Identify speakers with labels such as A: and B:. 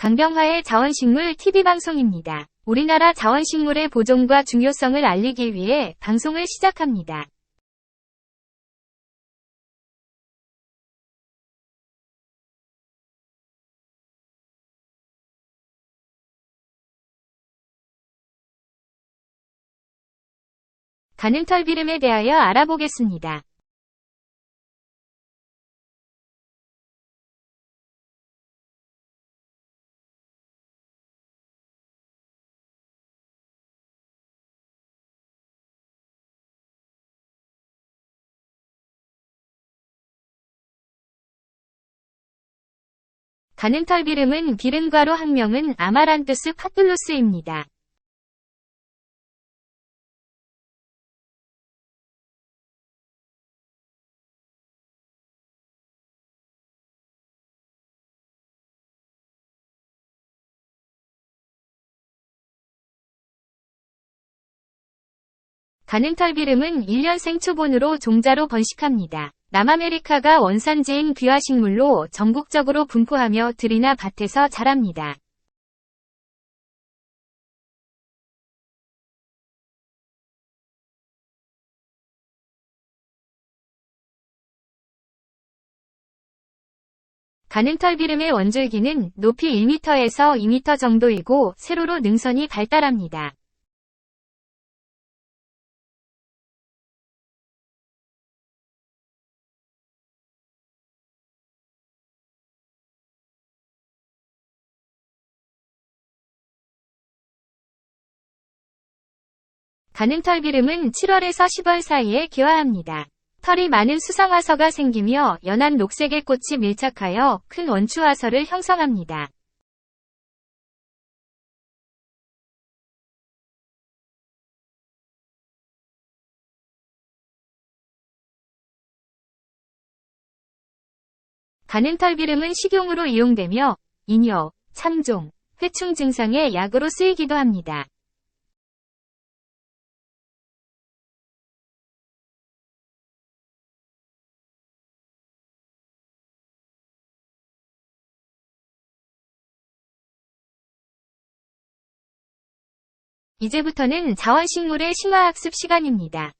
A: 강병화의 자원식물 TV방송입니다. 우리나라 자원식물의 보존과 중요성을 알리기 위해 방송을 시작합니다. 가능털 비름에 대하여 알아보겠습니다. 가능털비름은 비름과로 학명은 아마란투스 파툴루스입니다. 가능털 비름은 1년 생 초본으로 종자로 번식합니다. 남아메리카가 원산지인 귀화식물로 전국적으로 분포하며 들이나 밭에서 자랍니다. 가능털 비름의 원줄기는 높이 1m에서 2m 정도이고 세로로 능선이 발달합니다. 가능털비름은 7월에서 10월 사이에 개화합니다. 털이 많은 수상화서가 생기며 연한 녹색의 꽃이 밀착하여 큰 원추화서를 형성합니다. 가능털비름은 식용으로 이용되며 인효, 참종, 회충 증상의 약으로 쓰이기도 합니다. 이제부터는 자원식물의 심화학습 시간입니다.